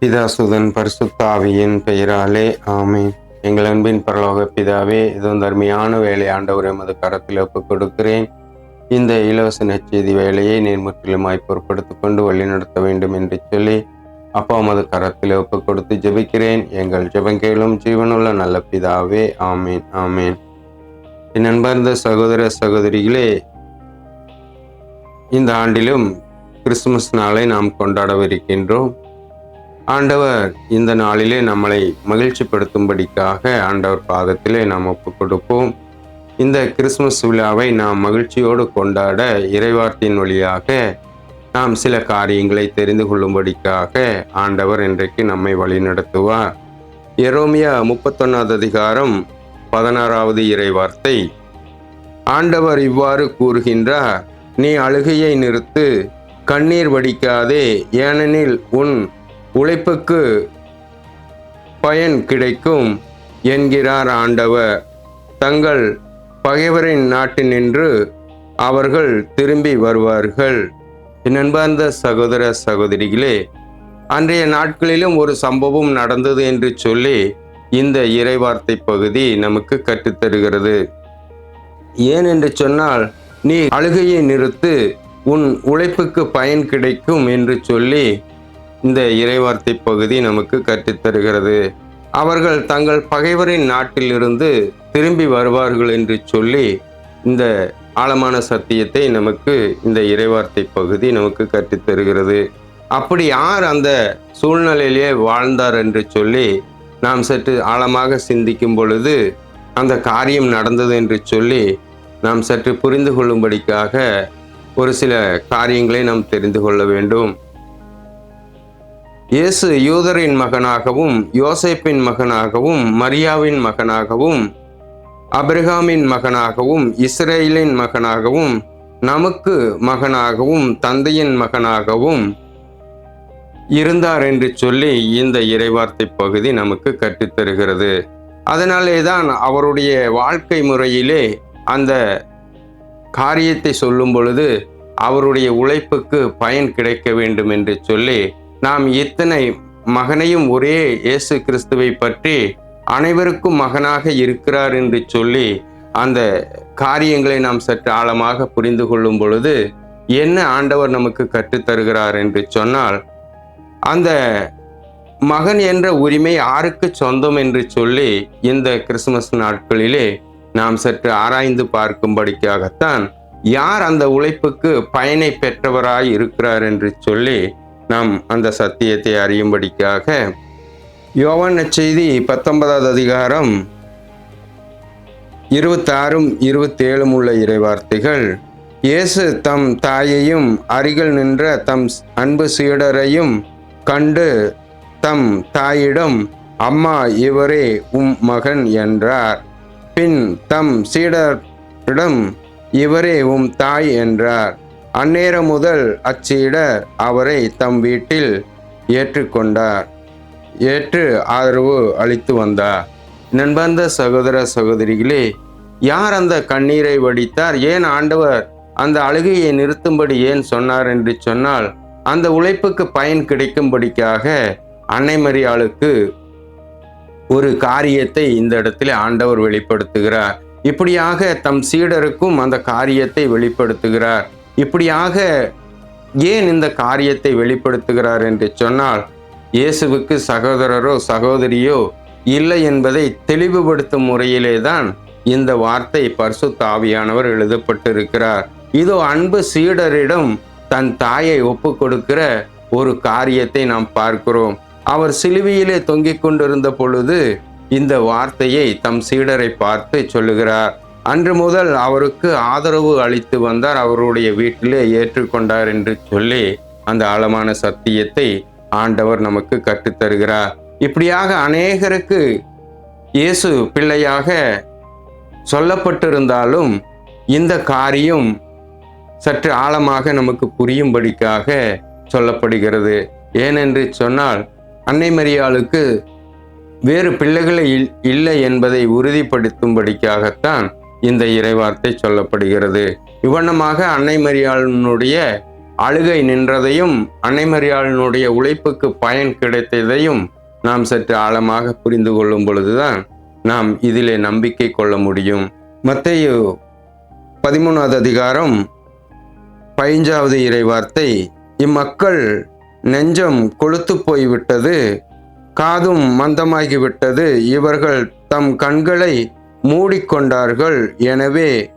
பிதாசுதன் பரிசுத்தாவியின் பெயராலே ஆமே எங்கள் அன்பின் பரலோக பிதாவே இதுவும் தர்மையான வேலை ஆண்டவர் எமது கரத்தில் ஒப்புக் கொடுக்கிறேன். இந்த இலவச நச்செய்தி வேலையை நீர் முற்றிலுமாய் பொருட்படுத்திக் கொண்டு வழிநடத்த வேண்டும் என்று சொல்லி அப்பா உமது கரத்தில் ஒப்புக் கொடுத்து ஜெபிக்கிறேன். எங்கள் ஜெபங்கேலும் ஜீவனுள்ள நல்ல பிதாவே ஆமேன் ஆமேன். என் அன்பார்ந்த சகோதர சகோதரிகளே இந்த ஆண்டிலும் கிறிஸ்துமஸ் நாளை நாம் கொண்டாடவிருக்கின்றோம். ஆண்டவர் இந்த நாளிலே நம்மளை மகிழ்ச்சிப்படுத்தும்படிக்காக ஆண்டவர் பாதத்திலே நாம் ஒப்புக் கொடுப்போம். இந்த கிறிஸ்துமஸ் விழாவை நாம் மகிழ்ச்சியோடு கொண்டாட இறைவார்த்தையின் வழியாக நாம் சில காரியங்களை தெரிந்து கொள்ளும்படிக்காக ஆண்டவர் இன்றைக்கு நம்மை வழிநடத்துவார். எரோமியா முப்பத்தொன்னாவது அதிகாரம் பதினாறாவது இறைவார்த்தை. ஆண்டவர் இவ்வாறு கூறுகின்றார் நீ அழுகையை நிறுத்து கண்ணீர் வடிக்காதே ஏனெனில் உன் உழைப்புக்கு பயன் கிடைக்கும் என்கிறார் ஆண்டவர். தங்கள் பகைவரின் நாட்டினின்று அவர்கள் திரும்பி வருவார்கள். நண்பார்ந்த சகோதர சகோதரிகளே அன்றைய நாட்களிலும் ஒரு சம்பவம் நடந்தது என்று சொல்லி இந்த இறைவார்த்தை பகுதி நமக்கு கற்றுத்தருகிறது. ஏன் என்று சொன்னால் நீ அழுகையை நிறுத்து உன் உழைப்புக்கு பயன் கிடைக்கும் என்று சொல்லி இந்த இறைவார்த்தை பகுதி நமக்கு கற்றுத்தருகிறது அவர்கள் தங்கள் பகைவரின் நாட்டிலிருந்து திரும்பி வருவார்கள் என்று சொல்லி இந்த ஆழமான சத்தியத்தை நமக்கு இந்த இறைவார்த்தை பகுதி நமக்கு கற்றுத்தருகிறது அப்படி யார் அந்த சூழ்நிலையிலே வாழ்ந்தார் என்று சொல்லி நாம் சற்று ஆழமாக சிந்திக்கும் பொழுது அந்த காரியம் நடந்தது என்று சொல்லி நாம் சற்று புரிந்து கொள்ளும்படிக்காக ஒரு சில காரியங்களை நாம் தெரிந்து கொள்ள வேண்டும். இயேசு யூதரின் மகனாகவும் யோசேப்பின் மகனாகவும் மரியாவின் மகனாகவும் அபிரகாமின் மகனாகவும் இஸ்ரேலின் மகனாகவும் நமக்கு மகனாகவும் தந்தையின் மகனாகவும் இருந்தார் என்று சொல்லி இந்த இறைவார்த்தை பகுதி நமக்கு கற்றுத்தருகிறது. அதனாலே தான் அவருடைய வாழ்க்கை முறையிலே அந்த காரியத்தை சொல்லும் பொழுது அவருடைய உழைப்புக்கு பயன் கிடைக்க வேண்டும் என்று சொல்லி நாம் இத்தனை மகனையும் ஒரே இயேசு கிறிஸ்துவை பற்றி அனைவருக்கும் மகனாக இருக்கிறார் என்று சொல்லி அந்த காரியங்களை நாம் சற்று ஆழமாக புரிந்து கொள்ளும் பொழுது என்ன ஆண்டவர் நமக்கு கற்றுத்தருகிறார் என்று சொன்னால் அந்த மகன் என்ற உரிமை யாருக்கு சொந்தம் என்று சொல்லி இந்த கிறிஸ்துமஸ் நாட்களிலே நாம் சற்று ஆராய்ந்து பார்க்கும்படிக்காகத்தான் யார் அந்த உழைப்புக்கு பயனை பெற்றவராய் இருக்கிறார் என்று சொல்லி நாம் அந்த சத்தியத்தை அறியும்படிக்காக யோவான் செய்தி பத்தொன்பதாவது அதிகாரம் இருபத்தாறும் இருபத்தேழும் உள்ள இறைவார்த்தைகள். இயேசு தம் தாயையும் அருகில் நின்ற தம் அன்பு சீடரையும் கண்டு தம் தாயிடம் அம்மா இவரே உம் மகன் என்றார். பின் தம் சீடரிடம் இவரே உம் தாய் என்றார். அந்நேரம் முதல் அச்சீடர் அவரை தம் வீட்டில் ஏற்றுக்கொண்டார். ஏற்று ஆதரவு அளித்து வந்தார். நண்பந்த சகோதர சகோதரிகளே யார் அந்த கண்ணீரை வடித்தார்? ஏன் ஆண்டவர் அந்த அழுகையை நிறுத்தும்படி ஏன் சொன்னார்? என்று சொன்னால் அந்த உழைப்புக்கு பயன் கிடைக்கும்படிக்காக அன்னை மரியாளுக்கு ஒரு காரியத்தை இந்த இடத்துல ஆண்டவர் வெளிப்படுத்துகிறார். இப்படியாக தம் சீடருக்கும் அந்த காரியத்தை வெளிப்படுத்துகிறார். இப்படியாக ஏன் இந்த காரியத்தை வெளிப்படுத்துகிறார் என்று சொன்னால் இயேசுவுக்கு சகோதரரோ சகோதரியோ இல்லை என்பதை தெளிவுபடுத்தும் முறையிலே தான் இந்த வார்த்தை பர்சு தாவியானவர் எழுதப்பட்டிருக்கிறார். இதோ அன்பு சீடரிடம் தன் தாயை ஒப்பு கொடுக்கிற ஒரு காரியத்தை நாம் பார்க்கிறோம். அவர் சிலுவையிலே தொங்கிக் கொண்டிருந்த பொழுது இந்த வார்த்தையை தம் சீடரை பார்த்து சொல்லுகிறார். அன்று முதல் அவருக்கு ஆதரவு அளித்து வந்தார். அவருடைய வீட்டிலே ஏற்றுக்கொண்டார் என்று சொல்லி அந்த ஆழமான சத்தியத்தை ஆண்டவர் நமக்கு கற்றுத்தருகிறார் இப்படியாக அநேகருக்கு இயேசு பிள்ளையாக சொல்லப்பட்டிருந்தாலும் இந்த காரியம் சற்று ஆழமாக நமக்கு புரியும்படிக்காக சொல்லப்படுகிறது. ஏனென்று சொன்னால் அன்னை மரியாளுக்கு வேறு பிள்ளைகளை இல்லை என்பதை உறுதிப்படுத்தும்படிக்காகத்தான் இந்த இறைவார்த்தை சொல்லப்படுகிறது. இவ்வண்ணமாக அன்னை மரியாளினுடைய அழுகை நின்றதையும் அன்னை மரியாளினுடைய உழைப்புக்கு பயன் கிடைத்ததையும் நாம் சற்று ஆழமாக புரிந்து கொள்ளும் பொழுதுதான் நாம் இதிலே நம்பிக்கை கொள்ள முடியும். மத்தேயு பதிமூணாவது அதிகாரம் பதினஞ்சாவது இறைவார்த்தை இம்மக்கள் நெஞ்சம் கொளுத்து போய்விட்டது காதும் மந்தமாகிவிட்டது இவர்கள் தம் கண்களை மூடிக்கொண்டார்கள். எனவே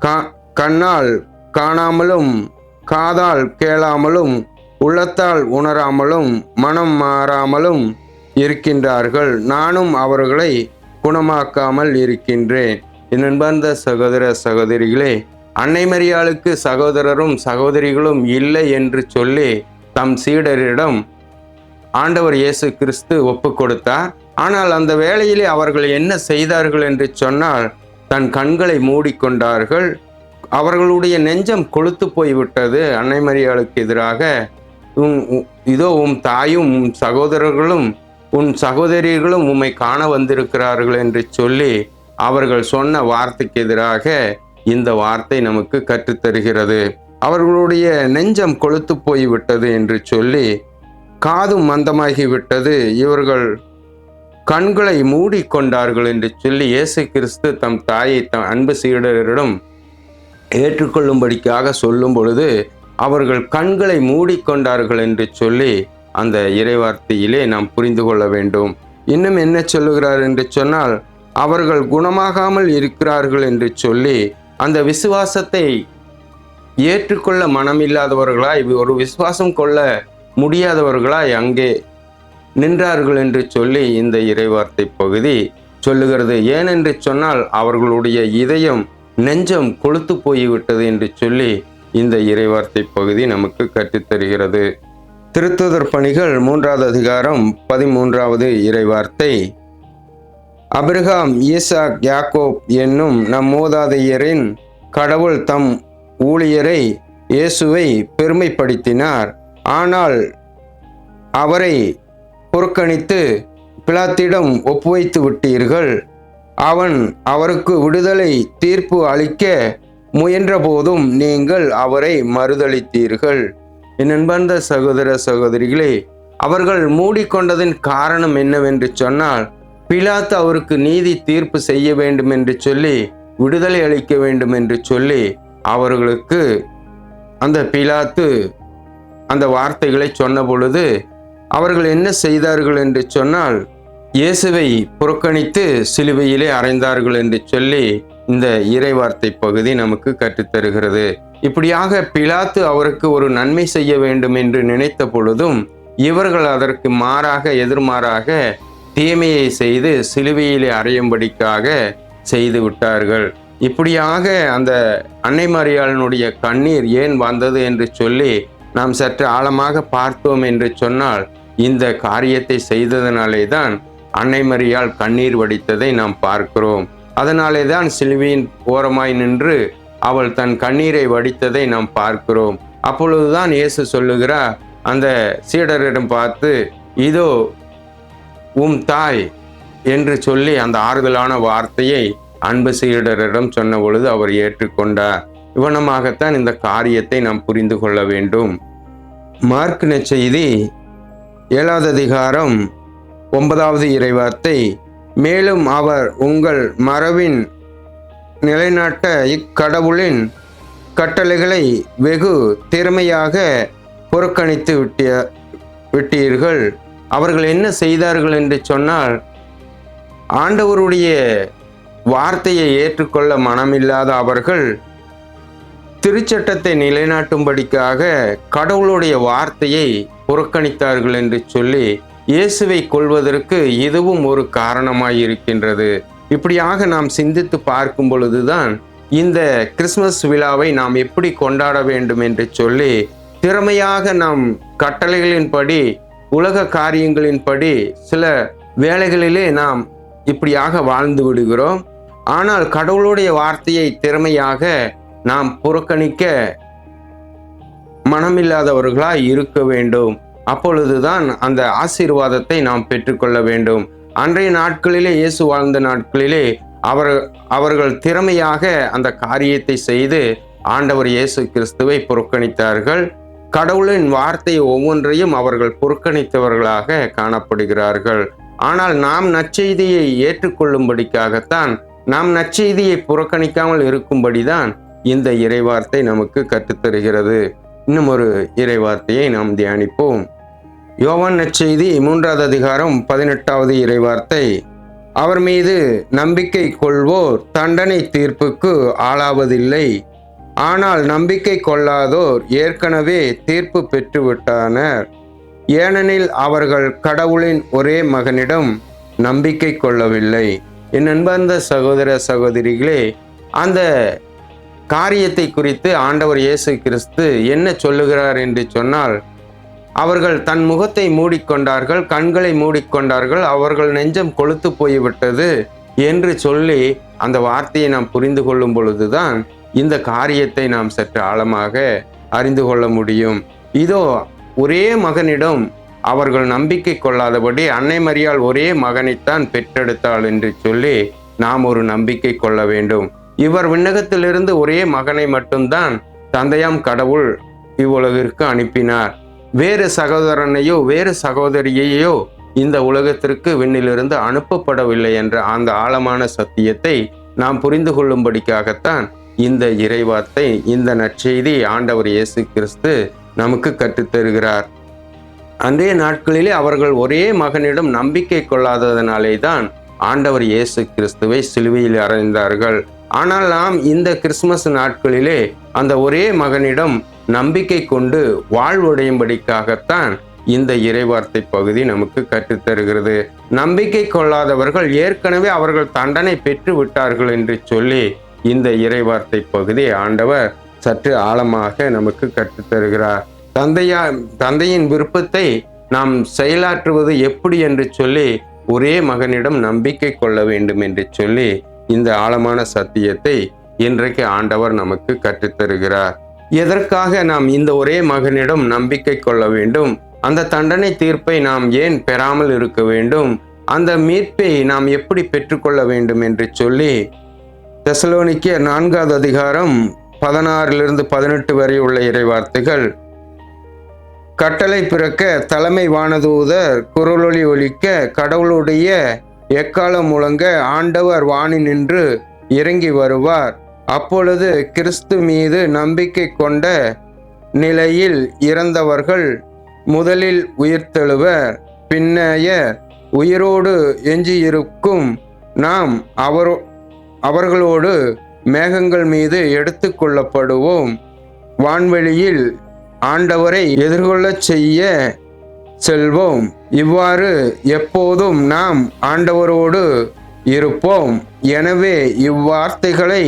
கா- கண்ணால் காணாமலும் காதால் கேளாமலும் உள்ளத்தால் உணராமலும் மனம் மாறாமலும் இருக்கின்றார்கள். நானும் அவர்களை குணமாக்காமல் இருக்கின்றேன். என் சகோதர சகோதரிகளே அன்னை மரியாளுக்கு சகோதரரும் சகோதரிகளும் இல்லை என்று சொல்லி தம் சீடரிடம் ஆண்டவர் இயேசு கிறிஸ்து ஒப்பு கொடுத்தார் ஆனால் அந்த வேளையிலே அவர்கள் என்ன செய்தார்கள் என்று சொன்னால் தன் கண்களை மூடிக்கொண்டார்கள். அவர்களுடைய நெஞ்சம் கொளுத்து போய்விட்டது. அன்னை மரியாளுக்கு எதிராக உ- இதோ உன் தாயும் உன் சகோதரர்களும் உன் சகோதரிகளும் உம்மை காண வந்திருக்கிறார்கள் என்று சொல்லி அவர்கள் சொன்ன வார்த்தைக்கு எதிராக இந்த வார்த்தை நமக்கு கற்றுத்தருகிறது. அவர்களுடைய நெஞ்சம் கொளுத்து போய்விட்டது என்று சொல்லி காதும் மந்தமாகி விட்டது இவர்கள் கண்களை மூடிக்கொண்டார்கள் என்று சொல்லி இயேசு கிறிஸ்து தம் தாயை தம் அன்பு சீடரிடம் ஏற்றுக்கொள்ளும்படிக்காக சொல்லும் பொழுது அவர்கள் கண்களை மூடிக்கொண்டார்கள் என்று சொல்லி அந்த இறைவார்த்தையிலே நாம் புரிந்து கொள்ள வேண்டும். இன்னும் என்ன சொல்லுகிறார் என்று சொன்னால் அவர்கள் குணமாகாமல் இருக்கிறார்கள் என்று சொல்லி அந்த விசுவாசத்தை ஏற்றுக்கொள்ள மனமில்லாதவர்களாய் ஒரு விசுவாசம் கொள்ள முடியாதவர்களாய் அங்கே நின்றார்கள் என்று சொல்லி இந்த இறைவார்த்தை பகுதி சொல்லுகிறது. ஏனென்று சொன்னால் அவர்களுடைய இதயம் நெஞ்சம் கொளுத்து போய்விட்டது என்று சொல்லி இந்த இறைவார்த்தை பகுதி நமக்கு கற்றுத்தருகிறது. திருத்துதர் பணிகள் மூன்றாவது அதிகாரம் பதிமூன்றாவது இறைவார்த்தை. அபிரகாம் ஈசாக் யாக்கோப் என்னும் நம் மூதாதையரின் கடவுள் தம் ஊழியரை இயேசுவை பெருமைப்படுத்தினார். ஆனால் அவரை புறக்கணித்து பிலாத்திடம் ஒப்புவைத்து விட்டீர்கள். அவன் அவருக்கு விடுதலை தீர்ப்பு அளிக்க முயன்றபோதும் நீங்கள் அவரை மறுதளித்தீர்கள் நண்பர்ந்த சகோதர சகோதரிகளே அவர்கள் மூடிக்கொண்டதின் காரணம் என்னவென்று சொன்னால் பிலாத்து அவருக்கு நீதி தீர்ப்பு செய்ய வேண்டும் என்று சொல்லி விடுதலை அளிக்க வேண்டும் என்று சொல்லி அவர்களுக்கு அந்த பிலாத்து அந்த வார்த்தைகளை சொன்ன பொழுது அவர்கள் என்ன செய்தார்கள் என்று சொன்னால் இயேசுவை புறக்கணித்து சிலுவையிலே அறைந்தார்கள் என்று சொல்லி இந்த இறைவார்த்தை பகுதி நமக்கு கற்றுத்தருகிறது. இப்படியாக பிலாத்து அவருக்கு ஒரு நன்மை செய்ய வேண்டும் என்று நினைத்த பொழுதும் இவர்கள் அதற்கு மாறாக எதிர்மாறாக தீமையை செய்து சிலுவையிலே அறையும்படிக்காக செய்து விட்டார்கள். இப்படியாக அந்த அன்னை மரியாளனுடைய கண்ணீர் ஏன் வந்தது என்று சொல்லி நாம் சற்று ஆழமாக பார்த்தோம் என்று சொன்னால் இந்த காரியத்தை செய்ததனாலே தான் அன்னை மரியால் கண்ணீர் வடித்ததை நாம் பார்க்கிறோம். அதனாலே தான் சிலுவையின் ஓரமாய் நின்று அவள் தன் கண்ணீரை வடித்ததை நாம் பார்க்கிறோம். அப்பொழுதுதான் இயேசு சொல்லுகிறார் அந்த சீடரிடம் பார்த்து இதோ உம் தாய் என்று சொல்லி அந்த ஆறுதலான வார்த்தையை அன்பு சீடரிடம் சொன்ன பொழுது அவர் ஏற்றுக்கொண்டார். இவனமாகத்தான் இந்த காரியத்தை நாம் புரிந்து கொள்ள வேண்டும். மார்க் நற்செய்தி ஏழாவது அதிகாரம் ஒன்பதாவது இறைவார்த்தை. மேலும் அவர் உங்கள் மரபின் நிலைநாட்ட இக்கடவுளின் கட்டளைகளை வெகு திறமையாக புறக்கணித்து விட்டிய விட்டீர்கள். அவர்கள் என்ன செய்தார்கள் என்று சொன்னால் ஆண்டவருடைய வார்த்தையை ஏற்றுக்கொள்ள மனமில்லாத அவர்கள் திருச்சட்டத்தை நிலைநாட்டும்படிக்காக கடவுளுடைய வார்த்தையை புறக்கணித்தார்கள் என்று சொல்லி இயேசுவை கொள்வதற்கு இதுவும் ஒரு காரணமாய் இருக்கின்றது இப்படியாக நாம் சிந்தித்து பார்க்கும் பொழுதுதான் இந்த கிறிஸ்மஸ் விழாவை நாம் எப்படி கொண்டாட வேண்டும் என்று சொல்லி திறமையாக நாம் கட்டளைகளின்படி உலக காரியங்களின்படி சில வேலைகளிலே நாம் இப்படியாக வாழ்ந்து விடுகிறோம். ஆனால் கடவுளுடைய வார்த்தையை திறமையாக நாம் புறக்கணிக்க மனமில்லாதவர்களாய் இருக்க வேண்டும். அப்பொழுதுதான் அந்த ஆசீர்வாதத்தை நாம் பெற்றுக்கொள்ள வேண்டும். அன்றைய நாட்களிலே இயேசு வாழ்ந்த நாட்களிலே அவர் அவர்கள் திறமையாக அந்த காரியத்தை செய்து ஆண்டவர் இயேசு கிறிஸ்துவை புறக்கணித்தார்கள். கடவுளின் வார்த்தை ஒவ்வொன்றையும் அவர்கள் புறக்கணித்தவர்களாக காணப்படுகிறார்கள். ஆனால் நாம் நற்செய்தியை ஏற்றுக்கொள்ளும்படிக்காகத்தான் நாம் நற்செய்தியை புறக்கணிக்காமல் இருக்கும்படிதான் இந்த இறைவார்த்தை நமக்கு கற்றுத்தருகிறது. இன்னும் ஒரு இறைவார்த்தையை நாம் தியானிப்போம். யோவான் நற்செய்தி மூன்றாவது அதிகாரம் பதினெட்டாவது இறைவார்த்தை. அவர் மீது நம்பிக்கை கொள்வோர் தண்டனை தீர்ப்புக்கு ஆளாவதில்லை. ஆனால் நம்பிக்கை கொள்ளாதோர் ஏற்கனவே தீர்ப்பு பெற்றுவிட்டனர். ஏனெனில் அவர்கள் கடவுளின் ஒரே மகனிடம் நம்பிக்கை கொள்ளவில்லை. என் அன்பார்ந்த சகோதர சகோதரிகளே அந்த காரியத்தை குறித்து ஆண்டவர் இயேசு கிறிஸ்து என்ன சொல்லுகிறார் என்று சொன்னால் அவர்கள் தன் முகத்தை மூடிக்கொண்டார்கள் கண்களை மூடிக்கொண்டார்கள் அவர்கள் நெஞ்சம் கொளுத்து போய்விட்டது என்று சொல்லி அந்த வார்த்தையை நாம் புரிந்து கொள்ளும் பொழுதுதான் இந்த காரியத்தை நாம் சற்று ஆழமாக அறிந்து கொள்ள முடியும். இதோ ஒரே மகனிடம் அவர்கள் நம்பிக்கை கொள்ளாதபடி அன்னை மரியாள் ஒரே மகனைத்தான் பெற்றெடுத்தாள் என்று சொல்லி நாம் ஒரு நம்பிக்கை கொள்ள வேண்டும். இவர் விண்ணகத்திலிருந்து ஒரே மகனை மட்டும்தான் தந்தையாம் கடவுள் இவ்வுலகிற்கு அனுப்பினார். வேறு சகோதரனையோ வேறு சகோதரியையோ இந்த உலகத்திற்கு விண்ணிலிருந்து அனுப்பப்படவில்லை என்ற அந்த ஆழமான சத்தியத்தை நாம் புரிந்து கொள்ளும்படிக்காகத்தான் இந்த இறைவார்த்தை இந்த நற்செய்தி ஆண்டவர் இயேசு கிறிஸ்து நமக்கு கற்றுத்தருகிறார். அன்றைய நாட்களிலே அவர்கள் ஒரே மகனிடம் நம்பிக்கை கொள்ளாததனாலே தான் ஆண்டவர் இயேசு கிறிஸ்துவை சிலுவையில் அறைந்தார்கள். ஆனால் நாம் இந்த கிறிஸ்துமஸ் நாட்களிலே அந்த ஒரே மகனிடம் நம்பிக்கை கொண்டு வாழ்வுடையும்படிக்காகத்தான் இந்த இறைவார்த்தை பகுதி நமக்கு கற்றுத்தருகிறது. நம்பிக்கை கொள்ளாதவர்கள் ஏற்கனவே அவர்கள் தண்டனை பெற்று விட்டார்கள் என்று சொல்லி இந்த இறைவார்த்தை பகுதி ஆண்டவர் சற்று ஆழமாக நமக்கு கற்றுத்தருகிறார். தந்தையா தந்தையின் விருப்பத்தை நாம் செயலாற்றுவது எப்படி என்று சொல்லி ஒரே மகனிடம் நம்பிக்கை கொள்ள வேண்டும் என்று சொல்லி இந்த ஆழமான சத்தியத்தை இன்றைக்கு ஆண்டவர் நமக்கு கற்றுத்தருகிறார். எதற்காக நாம் இந்த ஒரே மகனிடம் நம்பிக்கை கொள்ள வேண்டும்? அந்த தண்டனை தீர்ப்பை நாம் ஏன் பெறாமல் இருக்க வேண்டும்? அந்த மீட்பை நாம் எப்படி பெற்றுக்கொள்ள வேண்டும் என்று சொல்லி தெசலோனிக்க நான்காவது அதிகாரம் பதினாறிலிருந்து பதினெட்டு வரை உள்ள இறைவார்த்தைகள் கட்டளை பிறக்க தலைமை வானதூதர் குரலொளி ஒலிக்க கடவுளுடைய எக்காலம் முழங்க ஆண்டவர் வாணி நின்று இறங்கி வருவார். அப்பொழுது கிறிஸ்து மீது நம்பிக்கை கொண்ட நிலையில் இறந்தவர்கள் முதலில் உயிர்த்தெழுவர் பின்னைய உயிரோடு எஞ்சியிருக்கும் நாம் அவர் அவர்களோடு மேகங்கள் மீது எடுத்து கொள்ளப்படுவோம். வான்வெளியில் ஆண்டவரை எதிர்கொள்ளச் செய்ய செல்வோம். இவ்வாறு எப்போதும் நாம் ஆண்டவரோடு இருப்போம். எனவே இவ்வார்த்தைகளை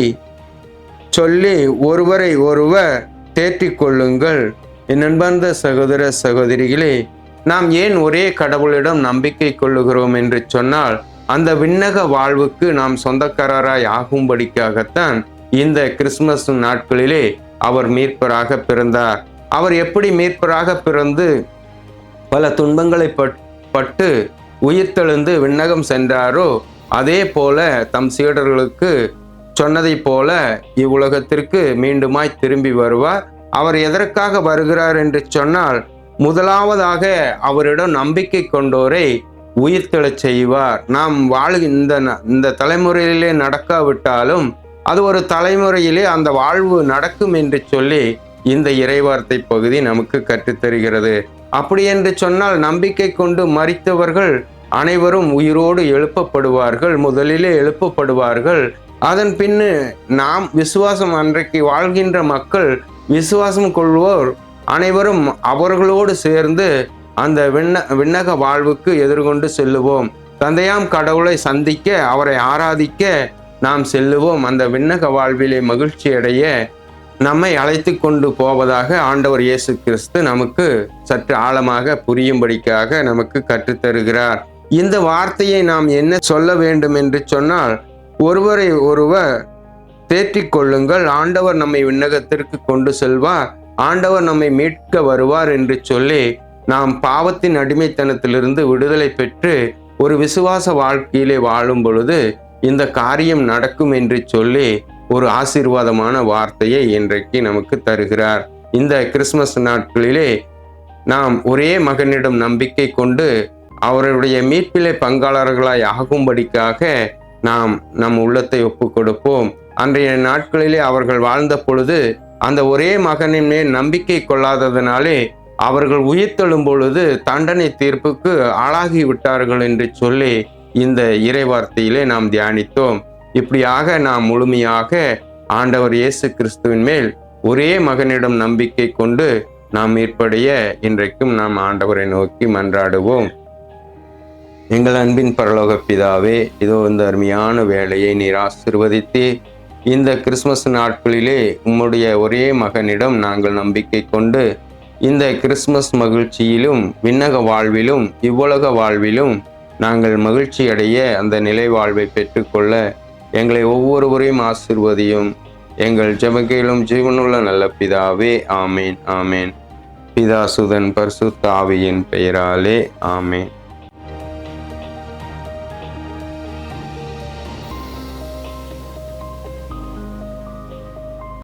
சொல்லி ஒருவரை ஒருவர் தேற்றிக் கொள்ளுங்கள். என் அன்பார்ந்த சகோதர சகோதரிகளே நாம் ஏன் ஒரே கடவுளிடம் நம்பிக்கை கொள்ளுகிறோம் என்று சொன்னால் அந்த விண்ணக வாழ்வுக்கு நாம் சொந்தக்காரராய் ஆகும்படிக்காகத்தான் இந்த கிறிஸ்துமஸ் நாட்களிலே அவர் மீட்பராக பிறந்தார். அவர் எப்படி மீட்பராக பிறந்து பல துன்பங்களை பட்டு உயிர்த்தெழுந்து விண்ணகம் சென்றாரோ அதே போல தம் சீடர்களுக்கு சொன்னதைப் போல இவ்வுலகத்திற்கு மீண்டுமாய் திரும்பி வருவார். அவர் எதற்காக வருகிறார் என்று சொன்னால் முதலாவதாக அவரிடம் நம்பிக்கை கொண்டோரை உயிர்த்தெழச் செய்வார். நாம் வாழ் இந்த ந- இந்த தலைமுறையிலே நடக்காவிட்டாலும் அது ஒரு தலைமுறையிலே அந்த வாழ்வு நடக்கும் என்று சொல்லி இந்த இறைவார்த்தை பகுதி நமக்கு கற்றுத்தருகிறது. அப்படி என்று சொன்னால் நம்பிக்கை கொண்டு மறித்தவர்கள் அனைவரும் உயிரோடு எழுப்பப்படுவார்கள் முதலிலே எழுப்பப்படுவார்கள். அதன் பின்னு நாம் விசுவாசம் அன்றைக்கு வாழ்கின்ற மக்கள் விசுவாசம் கொள்வோர் அனைவரும் அவர்களோடு சேர்ந்து அந்த விண்ண விண்ணக வாழ்வுக்கு எதிர்கொண்டு செல்லுவோம். தந்தையாம் கடவுளை சந்திக்க அவரை ஆராதிக்க நாம் செல்லுவோம். அந்த விண்ணக வாழ்விலே மகிழ்ச்சி அடைய நம்மை அழைத்து கொண்டு போவதாக ஆண்டவர் இயேசு கிறிஸ்து நமக்கு சற்று ஆழமாக புரியும்படிக்காக நமக்கு கற்றுத்தருகிறார். இந்த வார்த்தையை நாம் என்ன சொல்ல வேண்டும் என்று சொன்னால் ஒருவரை ஒருவர் தேற்றிக் கொள்ளுங்கள். ஆண்டவர் நம்மை விண்ணகத்திற்கு கொண்டு செல்வார். ஆண்டவர் நம்மை மீட்க வருவார் என்று சொல்லி நாம் பாவத்தின் அடிமைத்தனத்திலிருந்து விடுதலை பெற்று ஒரு விசுவாச வாழ்க்கையிலே வாழும் பொழுது இந்த காரியம் நடக்கும் என்று சொல்லி ஒரு ஆசீர்வாதமான வார்த்தையை இன்றைக்கு நமக்கு தருகிறார். இந்த கிறிஸ்மஸ் நாட்களிலே நாம் ஒரே மகனிடம் நம்பிக்கை கொண்டு அவருடைய மீட்பிலே பங்காளர்களாய் ஆகும்படிக்காக நாம் நம் உள்ளத்தை ஒப்பு கொடுப்போம். அன்றைய நாட்களிலே அவர்கள் வாழ்ந்த பொழுது அந்த ஒரே மகனின் மேல் நம்பிக்கை கொள்ளாததனாலே அவர்கள் உயிர்த்தெழும் பொழுது தண்டனை தீர்ப்புக்கு ஆளாகி விட்டார்கள் என்று சொல்லி இந்த இறைவார்த்தையிலே நாம் தியானித்தோம். இப்படியாக நாம் முழுமையாக ஆண்டவர் இயேசு கிறிஸ்துவின் மேல் ஒரே மகனிடம் நம்பிக்கை கொண்டு நாம் ஏற்படைய இன்றைக்கும் நாம் ஆண்டவரை நோக்கி மன்றாடுவோம். எங்கள் அன்பின் பரலோக பிதாவே இதோ இந்த அருமையான வேலையை நீர் ஆசிர்வதித்து இந்த கிறிஸ்மஸ் நாட்களிலே உம்முடைய ஒரே மகனிடம் நாங்கள் நம்பிக்கை கொண்டு இந்த கிறிஸ்மஸ் மகிழ்ச்சியிலும் விண்ணக வாழ்விலும் இவ்வுலக வாழ்விலும் நாங்கள் மகிழ்ச்சி அடைய அந்த நிலை வாழ்வை பெற்றுக்கொள்ள எங்களை ஒவ்வொருவரையும் ஆசிர்வதியும். எங்கள் ஜெபகையிலும் ஜீவனுள்ள நல்ல பிதாவே ஆமேன் ஆமேன். பிதாசுதன் பர்சுத்தாவியின் பெயராலே ஆமேன்.